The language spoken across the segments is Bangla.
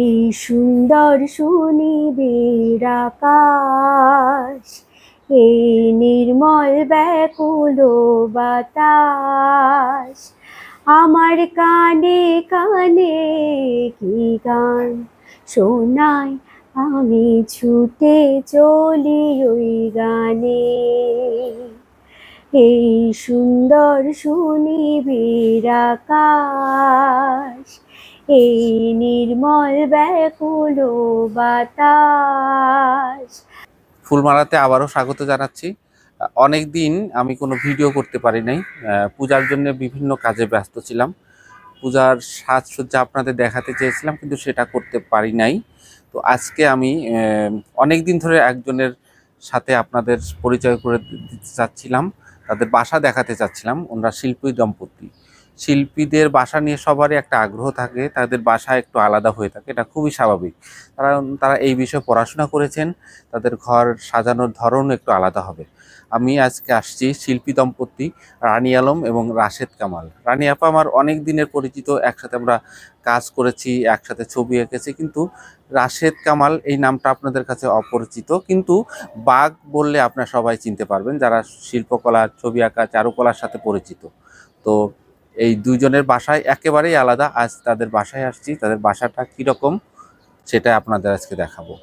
এই সুন্দর সুনিবিড় আকাশ, এই নির্মল ব্যাকুল বাতাস। আমার কানে কানে কি গান শোনায় আমি ছুটে চলি ওই গানে। এই সুন্দর সুনিবিড় আকাশ এই নির্মল ব্যাকুল বাতাস। ফুলমালাতে আবারও স্বাগত জানাচ্ছি। অনেক দিন আমি কোনো ভিডিও করতে পারি নাই। পূজার জন্য বিভিন্ন কাজে ব্যস্ত ছিলাম। পূজার সাজসজ্জা আপনাদের দেখাতে চেয়েছিলাম, কিন্তু সেটা করতে পারি নাই। তো আজকে আমি অনেক দিন ধরে একজনের সাথে আপনাদের পরিচয় করে দিতে চাচ্ছিলাম, তাদের বাসা দেখাতে চাচ্ছিলাম, ওনারা শিল্পী দম্পতি। শিল্পীদের বাসা নিয়ে সবারই একটা আগ্রহ থাকে, তাদের বাসা একটু আলাদা হয়ে থাকে, এটা খুবই স্বাভাবিক। কারণ তারা এই বিষয়ে পড়াশোনা করেছেন, তাদের ঘর সাজানোর ধরন একটু আলাদা হবে। আমি আজকে আসছি শিল্পী দম্পতি রানী আলম এবং রাশেদ কামাল। রানী আপা আমার অনেক দিনের পরিচিত, একসাথে আমরা কাজ করেছি, একসাথে ছবি এঁকেছি, কিন্তু রাশেদ কামাল এই নামটা আপনাদের কাছে অপরিচিত, কিন্তু বাঘ বললে আপনারা সবাই চিনতে পারবেন, যারা শিল্পকলা, ছবি আঁকা, চারুকলার সাথে পরিচিত। তো এই দুইজনের বাসায় একেবারেই আলাদা। আজ তাদের বাসায় আসছি। তাদের বাসাটা কীরকম সেটা আপনাদের আজকে দেখাবো।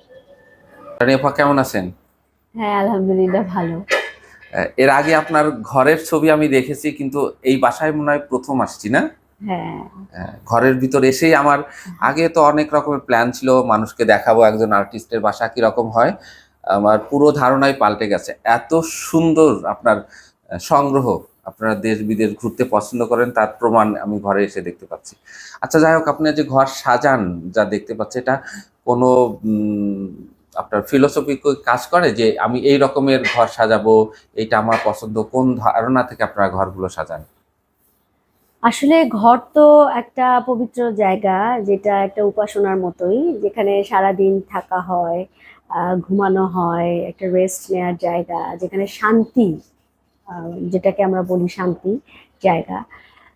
রানী আপা কেমন আছেন? হ্যাঁ আলহামদুলিল্লাহ ভালো। এর আগে আপনার ঘরের ছবি আমি দেখেছি কিন্তু এই বাসায় মনে হয় প্রথম আসছি না? হ্যাঁ। ঘরের ভিতর এসেই আমার আগে তো অনেক রকমের প্ল্যান ছিল মানুষকে দেখাবো একজন আর্টিস্টের বাসা কি রকম হয়। আমার পুরো ধারণাই পাল্টে গেছে। এত সুন্দর আপনার সংগ্রহ। আপনারা দেশ বিদেশ ঘুরতে পছন্দ করেন, তার প্রমাণ আমি ঘরে এসে দেখতে পাচ্ছি। আচ্ছা যাই হোক, আপনি যে ঘর সাজান, যা দেখতে পাচ্ছি, এটা কোনো আপনার ফিলোসফি কাজ করে যে আমি এই রকমের ঘর সাজাবো এটা আমার পছন্দ, কোন ধারণা থেকে আপনারা ঘরগুলো সাজান? আসলে ঘর তো একটা পবিত্র জায়গা, যেটা একটা উপাসনার মতোই, যেখানে সারাদিন থাকা হয় ঘুমানো হয়, একটা রেস্ট নেওয়ার জায়গা, যেখানে শান্তি যেটাকে আমরা বলি শান্তি জায়গা।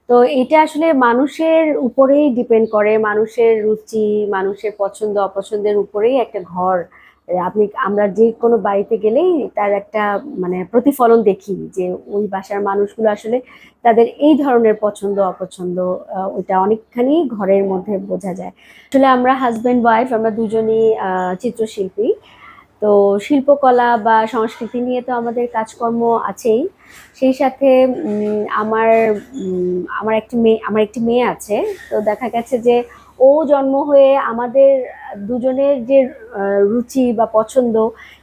তো এটা আসলে মানুষের উপরেই ডিপেন্ড করে, মানুষের রুচি, মানুষের পছন্দ, অপছন্দের উপরেই একটা ঘর। আপনি, আমরা যে কোনো বাড়িতে গেলেই তার একটা মানে প্রতিফলন দেখি যে ওই বাসার মানুষগুলো আসলে তাদের এই ধরনের পছন্দ, অপছন্দ ওইটা অনেকখানি ঘরের মধ্যে বোঝা যায়। আসলে আমরা হাজব্যান্ড ওয়াইফ আমরা দুজনই চিত্রশিল্পী। তো শিল্পকলা বা সংস্কৃতি নিয়ে তো আমাদের কাজকর্ম আছেই। সেই সাথে আমার আমার একটি মেয়ে, আমার একটি মেয়ে আছে। তো দেখা গেছে যে ও জন্ম হয়ে আমাদের দুজনের যে রুচি বা পছন্দ,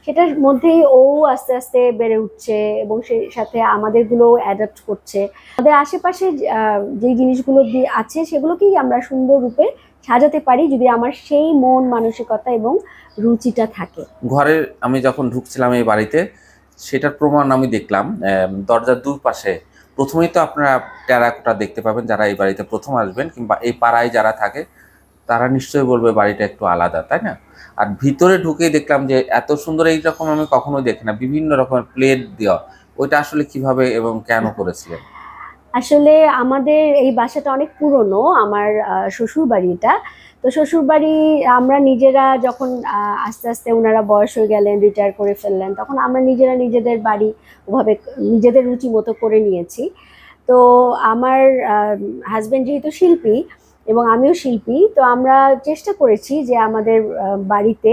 সেটার মধ্যেই ও আস্তে আস্তে বেড়ে উঠছে এবং সেই সাথে আমাদেরগুলো অ্যাডাপ্ট করছে। আমাদের আশেপাশে যে জিনিসগুলো আছে সেগুলোকেই আমরা সুন্দর রূপে সাজাতে পারি যদি আমার সেই মন, মানসিকতা এবং রুচিটা থাকে। ঘরে আমি যখন ঢুকছিলাম এই বাড়িতে, সেটার প্রমাণ আমি দেখলাম দরজার দুই পাশে প্রথমেই তো আপনারা টেরাকোটা দেখতে পাবেন যারা এই বাড়িতে প্রথম আসবেন কিংবা এই পাড়ায় যারা থাকে, তারা নিশ্চয়ই বলবে বাড়িটা একটু আলাদা, তাই না? আর ভিতরে ঢুকেই দেখলাম যে এত সুন্দর এই রকম আমি কখনো দেখি না। বিভিন্ন রকমের প্লেট দেওয়া, ওইটা আসলে কীভাবে এবং কেন করেছিলেন? আসলে আমাদের এই বাসাটা অনেক পুরনো, আমার শ্বশুর বাড়িটা তো শ্বশুর বাড়ি আমরা নিজেরা যখন আস্তে আস্তে ওনারা বয়স হয়ে গেলেন রিটায়ার করে ফেললেন, তখন আমরা নিজেরা নিজেদের বাড়ি ওভাবে নিজেদের রুচি মতো করে নিয়েছি। তো আমার হাজব্যান্ড যেহেতু শিল্পী এবং আমিও শিল্পী, তো আমরা চেষ্টা করেছি যে আমাদের বাড়িতে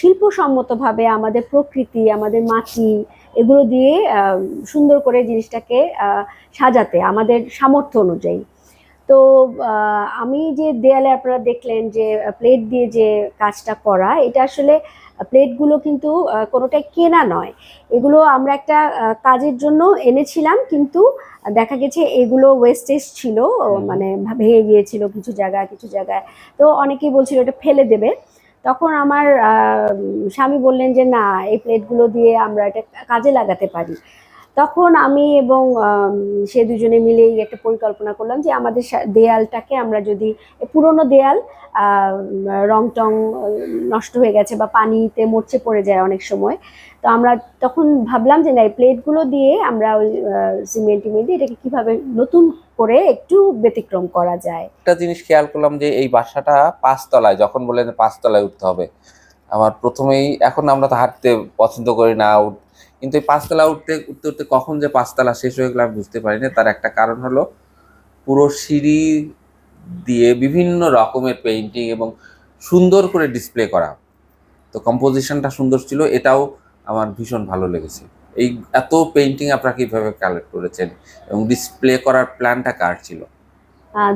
শিল্পসম্মতভাবে আমাদের প্রকৃতি, আমাদের মাটি এগুলো দিয়ে সুন্দর করে জিনিসটাকে সাজাতে আমাদের সামর্থ্য অনুযায়ী। তো আমি যে দেয়ালে আপনারা দেখলেন যে প্লেট দিয়ে যে কাজটা করা এটা আসলে প্লেটগুলো কিন্তু কোনোটাই কেনা নয়। এগুলো আমরা একটা কাজের জন্য এনেছিলাম কিন্তু দেখা গেছে এগুলো ওয়েস্টেজ ছিল মানে ভেঙে গিয়েছিল কিছু জায়গায় কিছু জায়গায়। তো অনেকেই বলছিল এটা ফেলে দেবে। তখন আমার স্বামী বললেন যে না এই প্লেটগুলো দিয়ে আমরা এটা কাজে লাগাতে পারি। তখন আমি এবং সে দুজনে মিলেই একটা পরিকল্পনা করলাম যে আমাদের দেয়ালটাকে আমরা যদি পুরনো দেয়াল রং টং নষ্ট হয়ে গেছে বা পানিতে মরচে পড়ে যায় অনেক সময়, তো আমরা তখন ভাবলাম যে না, এই প্লেটগুলো দিয়ে আমরা ওই সিমেন্ট দিয়ে এটাকে কীভাবে নতুন করে একটু ব্যতিক্রম করা যায়। একটা জিনিস খেয়াল করলাম যে এই বাসাটা পাঁচতলায়, যখন বললেন পাঁচতলায় উঠতে হবে, আমার প্রথমেই, এখন আমরা তো হাঁটতে পছন্দ করি না কিন্তু এই পাঁচতলা উঠতে উঠতে উঠতে কখন যে পাঁচতলা শেষ হয়ে গেল আমি বুঝতে পারি পারিনি। তার একটা কারণ হলো পুরো সিঁড়ি দিয়ে বিভিন্ন রকমের পেইন্টিং এবং সুন্দর করে ডিসপ্লে করা। তো কম্পোজিশনটা সুন্দর ছিল, এটাও আমার ভীষণ ভালো লেগেছে। এই এত পেইন্টিং আপনারা কীভাবে কালেক্ট করেছেন এবং ডিসপ্লে করার প্ল্যানটা কার ছিল?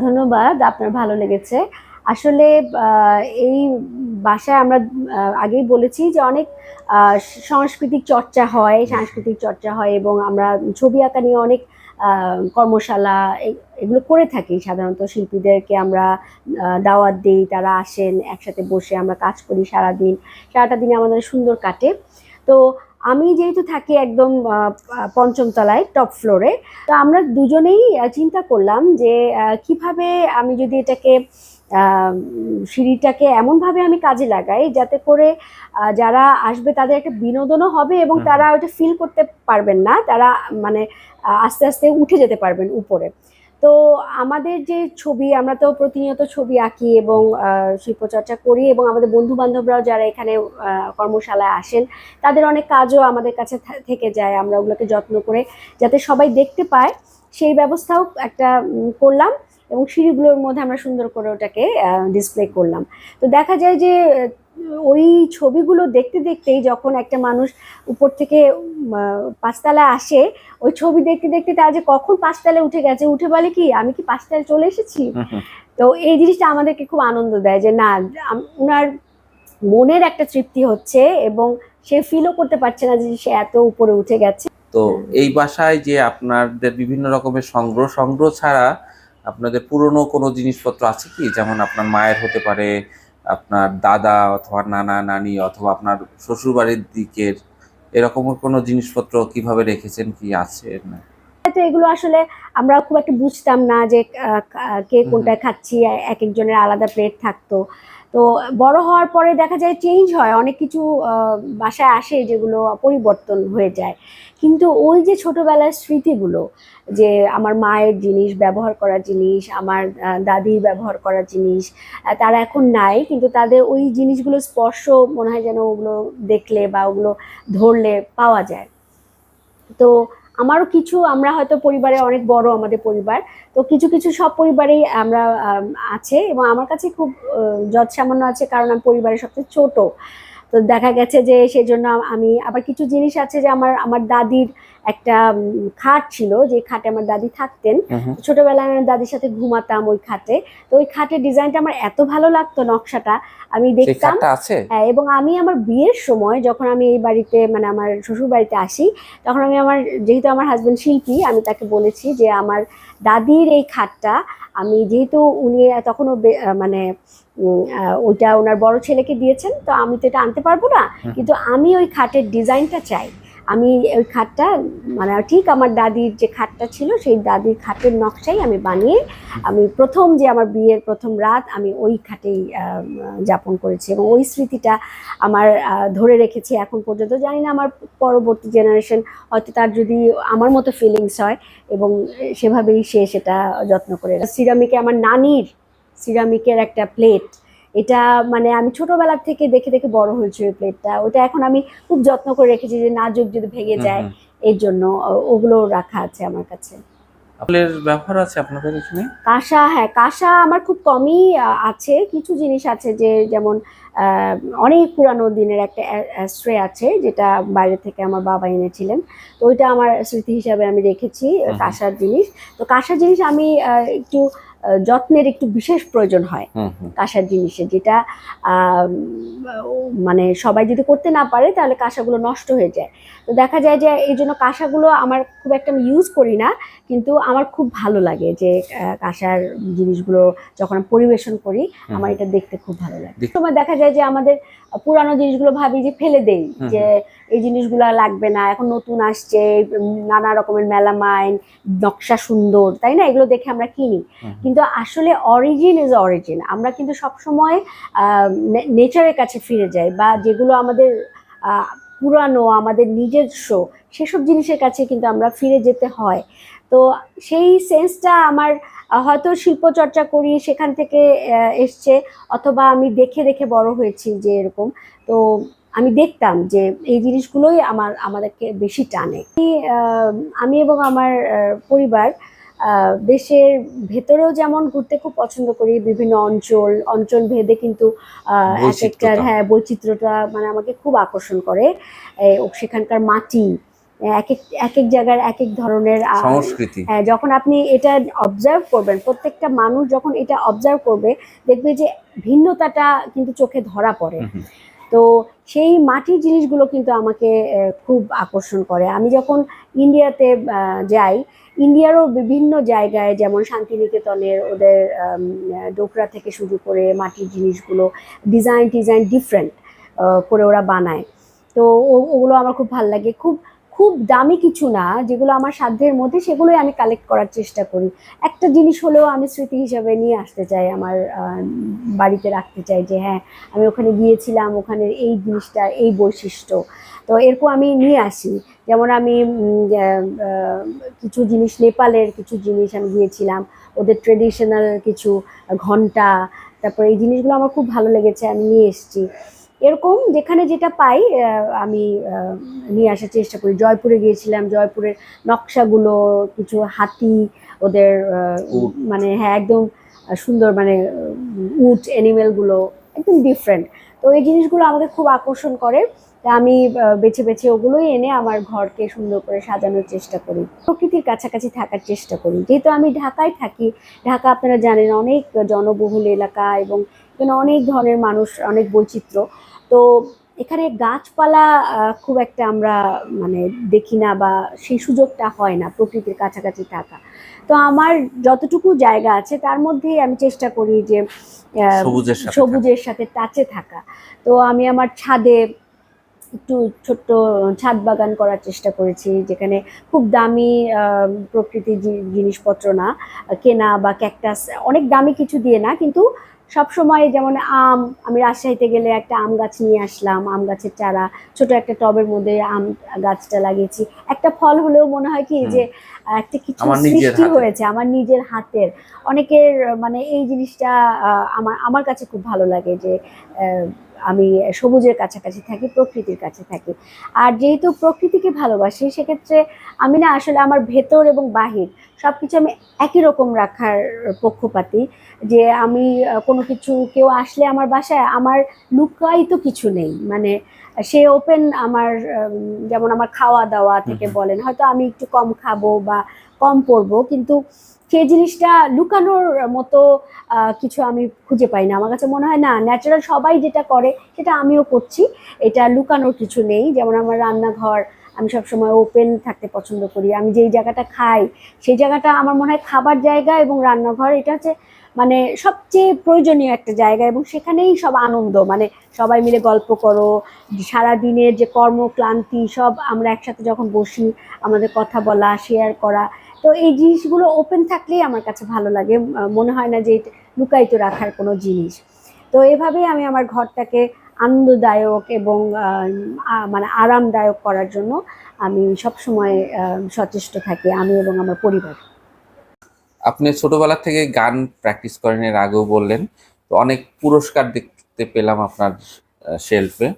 ধন্যবাদ, আপনার ভালো লেগেছে। আসলে এই বাসায় আমরা আগেই বলেছি যে অনেক সাংস্কৃতিক চর্চা হয় সাংস্কৃতিক চর্চা হয় এবং আমরা ছবি আঁকা নিয়ে অনেক কর্মশালা এগুলো করে থাকি। সাধারণত শিল্পীদেরকে আমরা দাওয়াত দিই তারা আসেন একসাথে বসে আমরা কাজ করি সারাদিন। সারাটা দিনে আমাদের সুন্দর কাটে। তো আমি যেহেতু থাকি একদম পঞ্চম তলায় টপ ফ্লোরে তো আমরা দুজনেই চিন্তা করলাম যে কীভাবে আমি যদি এটাকে সিঁড়িটাকে এমনভাবে আমি কাজে লাগাই যাতে করে যারা আসবে তাদের একটা বিনোদনও হবে এবং তারা ওইটা ফিল করতে পারবেন না তারা মানে আস্তে আস্তে উঠে যেতে পারবেন উপরে। তো আমাদের যে ছবি, আমরা তো প্রতিনিয়ত ছবি আঁকি এবং শিল্পচর্চা করি এবং আমাদের বন্ধু বান্ধবরাও যারা এখানে কর্মশালায় আসেন, তাদের অনেক কাজও আমাদের কাছে থেকে যায়। আমরা ওগুলোকে যত্ন করে যাতে সবাই দেখতে পায়। সেই ব্যবস্থাও একটা করলাম এবং সিঁড়িগুলোর মধ্যে আমরা সুন্দর করে ওটাকে ডিসপ্লে করলাম। তো দেখা যায় যে ওই ছবিগুলো দেখতে দেখতেই যখন একটা মানুষ উপর থেকে পাঁচতলায় আসে ওই ছবি দেখতে দেখতে তার যে কখন পাঁচতলায় উঠে গেছে উঠে বলে কি আমি কি পাঁচতলায় চলে এসেছি? তো এই জিনিসটা আমাদেরকে খুব আনন্দ দেয় যে না ওনার মনের একটা তৃপ্তি হচ্ছে এবং সে ফিলও করতে পারছে না যে সে এত উপরে উঠে গেছে। তো এই বাসায় যে আপনাদের বিভিন্ন রকমের সংগ্রহ সংগ্রহ ছাড়া আপনাদের পুরনো কোনো জিনিসপত্র আছে কি? যেমন আপনার মায়ের হতে পারে আপনার দাদা অথবা নানা নানি অথবা আপনার শ্বশুরবাড়ির দিকের এরকম কোনো জিনিসপত্র কীভাবে রেখেছেন কি আছে? না। তো এগুলো আসলে আমরা খুব একটা বুঝতাম না যে কে। কোনটা খাচ্ছি এক একজনের আলাদা প্লেট থাকতো। তো বড় হওয়ার পরে দেখা যায় চেঞ্জ হয়, অনেক কিছু বাসায় আসে যেগুলো পরিবর্তন হয়ে যায়। কিন্তু ওই যে ছোটবেলার স্মৃতিগুলো, যে আমার মায়ের জিনিস, ব্যবহার করা জিনিস, আমার দাদির ব্যবহার করা জিনিস তারা এখন নাই, কিন্তু তাদের ওই জিনিসগুলো স্পর্শ মনে হয় যেন ওগুলো দেখলে বা ওগুলো ধরলে পাওয়া যায়। তো আমারও কিছু, আমরা হয়তো পরিবারে অনেক বড় আমাদের পরিবার, তো কিছু কিছু সব পরিবারেই আমরা আছে এবং আমার কাছে খুব যত সামান্য আছে কারণ আমি পরিবারের সবচেয়ে ছোট। তো দেখা গেছে যে সেই জন্য আমি আবার কিছু জিনিস আছে যে আমার আমার দাদির একটা খাট ছিল যে খাটে আমার দাদি থাকতেন। ছোটবেলায় আমি দাদির সাথে ঘুমাতাম ওই খাটে। তো ওই খাটের ডিজাইনটা আমার এত ভালো লাগতো নকশাটা। আমি দেখতাম। হ্যাঁ এবং আমি আমার বিয়ের সময় যখন আমি এই বাড়িতে মানে আমার শ্বশুর বাড়িতে আসি তখন আমি আমার যেহেতু আমার হাজবেন্ড শিল্পী আমি তাকে বলেছি যে আমার দাদির এই খাটটা আমি যেহেতু উনি তখনও মানে ওইটা ওনার বড় ছেলেকে দিয়েছেন তো আমি তো এটা আনতে পারব না। কিন্তু আমি ওই খাটের ডিজাইনটা চাই। আমি ওই খাটটা মানে ঠিক আমার দাদির যে খাটটা ছিল সেই দাদির খাটের নকশাই আমি বানিয়ে আমি প্রথম যে আমার বিয়ের প্রথম রাত আমি ওই খাটেই যাপন করেছি এবং ওই স্মৃতিটা আমার ধরে রেখেছি এখন পর্যন্ত। জানি না আমার পরবর্তী জেনারেশন হয়তো তার যদি আমার মতো ফিলিংস হয় এবং সেভাবেই সে সেটা যত্ন করে সিরামিকে আমার নানির সিরামিকের একটা প্লেট এটা মানে আমি ছোটবেলা থেকে দেখে দেখে বড় হয়েছে ওই প্লেটটা ওটা এখন আমি খুব যত্ন করে রেখেছি যে নাজুক যদি ভেঙে যায় এর জন্য ওগুলো রাখা আছে আমার কাছে। আপনাদের ব্যবহার আছে আপনাদের এখানে? কাঁসা হ্যাঁ কাঁসা আমার খুব কমই আছে। কিছু জিনিস আছে যে যেমন অনেক পুরানো দিনের একটা স্ট্রে আছে যেটা বাইরে থেকে আমার বাবা এনেছিলেন। তো ওইটা আমার স্মৃতি হিসাবে আমি রেখেছি কাঁসার জিনিস। তো কাঁসার জিনিস আমি একটু যত্নের একটু বিশেষ প্রয়োজন হয় কাঁসার জিনিসের যেটা মানে সবাই যদি করতে না পারে তাহলে কাঁসাগুলো নষ্ট হয়ে যায়। তো দেখা যায় যে এই জন্য কাঁসাগুলো আমার খুব একটা আমি ইউজ করি না কিন্তু আমার খুব ভালো লাগে যে কাঁসার জিনিসগুলো যখন আমি পরিবেশন করি আমার এটা দেখতে খুব ভালো লাগে। সময় দেখা যায় যে আমাদের পুরানো জিনিসগুলো ভাবি যে ফেলে দেই যে এই জিনিসগুলো লাগবে না এখন নতুন আসছে নানা রকমের মেলামাইন নকশা সুন্দর তাই না? এগুলো দেখে আমরা কিনি। কিন্তু আসলে অরিজিন ইজ অরিজিন আমরা কিন্তু সবসময় নেচারের কাছে ফিরে যাই বা যেগুলো আমাদের পুরানো আমাদের নিজস্ব সেসব জিনিসের কাছে কিন্তু আমরা ফিরে যেতে হয়। তো সেই সেন্সটা আমার হয়তো শিল্প চর্চা করি সেখান থেকে এসছে অথবা আমি দেখে দেখে বড় হয়েছি যে এরকম। তো আমি দেখতাম যে এই জিনিসগুলোই আমার আমাদেরকে বেশি টানে। আমি, এবং আমার পরিবার দেশের ভেতরেও যেমন ঘুরতে খুব পছন্দ করি বিভিন্ন অঞ্চল অঞ্চল ভেদে কিন্তু আহ, এক একটার হ্যাঁ বৈচিত্র্যটা মানে আমাকে খুব আকর্ষণ করে। সেখানকার মাটি এক এক এক এক জায়গার এক এক ধরনের সংস্কৃতি। হ্যাঁ যখন আপনি এটা অবজার্ভ করবেন প্রত্যেকটা মানুষ যখন এটা অবজার্ভ করবে দেখবে যে ভিন্নতাটা কিন্তু চোখে ধরা পড়ে। তো সেই মাটির জিনিসগুলো কিন্তু আমাকে খুব আকর্ষণ করে। আমি যখন ইন্ডিয়াতে যাই ইন্ডিয়ারও বিভিন্ন জায়গায় যেমন শান্তিনিকেতনের ওদের ডোকরা থেকে শুরু করে মাটির জিনিসগুলো ডিজাইন ডিজাইন ডিফারেন্ট করে ওরা বানায়। তো ও- ওগুলো আমার খুব ভালো লাগে। খুব খুব দামি কিছু না, যেগুলো আমার সাধ্যের মধ্যে সেগুলোই আমি কালেক্ট করার চেষ্টা করি। একটা জিনিস হলেও আমি স্মৃতি হিসাবে নিয়ে আসতে চাই, আমার বাড়িতে রাখতে চাই যে হ্যাঁ আমি ওখানে গিয়েছিলাম, ওখানের এই জিনিসটা, এই বৈশিষ্ট্য। তো এরকম আমি নিয়ে আসি। যেমন আমি কিছু জিনিস নেপালের কিছু জিনিস আমি গিয়েছিলাম, ওদের ট্রেডিশনাল কিছু ঘণ্টা, তারপরে এই জিনিসগুলো আমার খুব ভালো লেগেছে, আমি নিয়ে এসেছি। এরকম যেখানে যেটা পাই আমি নিয়ে আসার চেষ্টা করি। জয়পুরে গিয়েছিলাম জয়পুরের নকশাগুলো কিছু হাতি ওদের মানে হ্যাঁ একদম সুন্দর মানে উট অ্যানিমেলগুলো একদম ডিফারেন্ট তো এই জিনিসগুলো আমাকে খুব আকর্ষণ করে। তা আমি বেছে বেছে ওগুলোই এনে আমার ঘরকে সুন্দর করে সাজানোর চেষ্টা করি। প্রকৃতির কাছাকাছি থাকার চেষ্টা করি। যেহেতু আমি ঢাকায় থাকি ঢাকা আপনারা জানেন অনেক জনবহুল এলাকা এবং এখানে অনেক ধরনের মানুষ অনেক বৈচিত্র্য। তো এখানে গাছপালা খুব একটা আমরা মানে দেখি না বা সেই সুযোগটা হয় না প্রকৃতির কাছাকাছি থাকা। তো আমার যতটুকু জায়গা আছে তার মধ্যেই আমি চেষ্টা করি যে সবুজের সাথে টাচে থাকা। তো আমি আমার ছাদে একটু ছোট্ট ছাদ বাগান করার চেষ্টা করেছি যেখানে খুব দামি প্রকৃতির জিনিসপত্র না কেনা বা ক্যাকটাস অনেক দামি কিছু দিয়ে না কিন্তু সব সময় যেমন আম আমি রাজশাহীতে গেলে একটা আম গাছ নিয়ে আসলাম আম গাছের চারা ছোট একটা টবের মধ্যে আম গাছটা লাগিয়েছি। একটা ফল হলেও মনে হয় কি যে একটা কিছু সৃষ্টি হয়েছে আমার নিজের হাতের। অনেকের মানে এই জিনিসটা আহ, আমার আমার কাছে খুব ভালো লাগে যে আহ, আমি সবুজের কাছাকাছি থাকি প্রকৃতির কাছে থাকি। আর যেহেতু প্রকৃতিকে ভালোবাসি সেক্ষেত্রে আমি না আসলে আমার ভেতর এবং বাহির সব কিছু আমি একই রকম রাখার পক্ষপাতি যে আমি কোনো কিছু কেউ আসলে আমার বাসায় আমার লুকায়িত কিছু নেই। মানে সে ওপেন আমার যেমন আমার খাওয়া দাওয়া থেকে বলেন হয়তো আমি একটু কম খাব বা কম পরবো কিন্তু সেই জিনিসটা লুকানোর মতো কিছু আমি খুঁজে পাই না। আমার কাছে মনে হয়, না ন্যাচারাল সবাই যেটা করে, সেটা আমিও করছি। এটা লুকানোর কিছু নেই। যেমন আমার রান্নাঘর, আমি সবসময় ওপেন থাকতে পছন্দ করি। আমি যেই জায়গাটা খাই, সেই জায়গাটা আমার মনে হয় খাবার জায়গা এবং রান্নাঘর, এটা হচ্ছে মানে সবচেয়ে প্রয়োজনীয় একটা জায়গা এবং সেখানেই সব আনন্দ। মানে সবাই মিলে গল্প করো সারা দিনের যে কর্মক্লান্তি, সব আমরা একসাথে যখন বসি, আমাদের কথা বলা শেয়ার করা তো এই জিনিসগুলো ওপেন থাকলেই আমার কাছে ভালো লাগে। মনে হয় না যে লুকায়িত রাখার কোনো জিনিস। তো এভাবেই আমি আমার ঘরটাকে আনন্দদায়ক এবং মানে আরামদায়ক করার জন্য আমি সবসময় সচেষ্ট থাকি, আমি এবং আমার পরিবার। আপনি ছোটবেলা থেকে গান প্র্যাকটিস করেন, এর আগেও বললেন। তো অনেক পুরস্কার দেখতে পেলাম আপনার শেলফে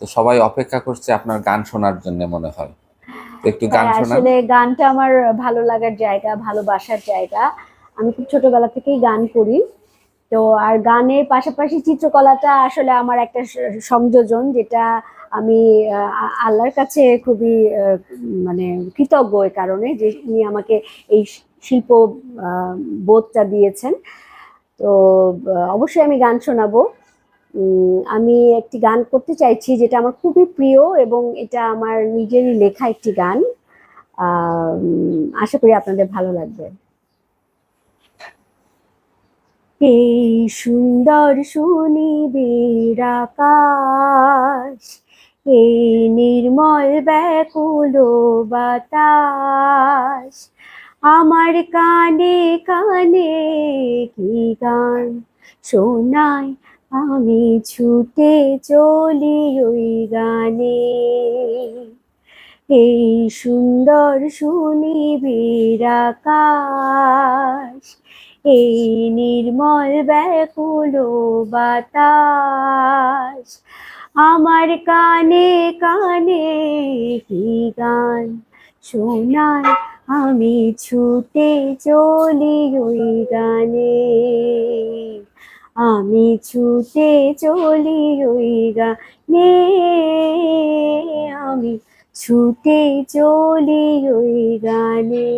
তো সবাই অপেক্ষা করছে আপনার গান শোনার জন্য মনে হয়। একটু গান হ্যাঁ, শোনান। আসলে গানটা আমার ভালো লাগার জায়গা ভালোবাসার জায়গা। আমি খুব ছোটবেলা থেকেই গান করি। তো আর গানের পাশাপাশি চিত্রকলাটা আসলে আমার একটা সংযোজন যেটা আমি আল্লাহর কাছে খুবই মানে কৃতজ্ঞ এ কারণে যে উনি আমাকে এই শিল্প বোধটা দিয়েছেন। তো অবশ্যই আমি গান শোনাবো। আমি একটি গান করতে চাইছি যেটা আমার খুবই প্রিয় এবং এটা আমার নিজেরই লেখা একটি গান। আশা করি আপনাদের ভালো লাগবে। এই সুন্দর সুনিবিড় আকাশ, এই নির্মল ব্যাকুল বাতাস, আমার কানে কানে কি গান শোনায় আমি ছুটে চলি ওই গানে। এই সুন্দর সুনিবিড় আকাশ, এই নির্মল ব্যাকুল বাতাস। আমার কানে কানে কি গান শোনায়, আমি ছুটে চলি ওই গানে। আমি ছুটে চলি ওই গানে। আমি ছুটে চলি ওই গানে।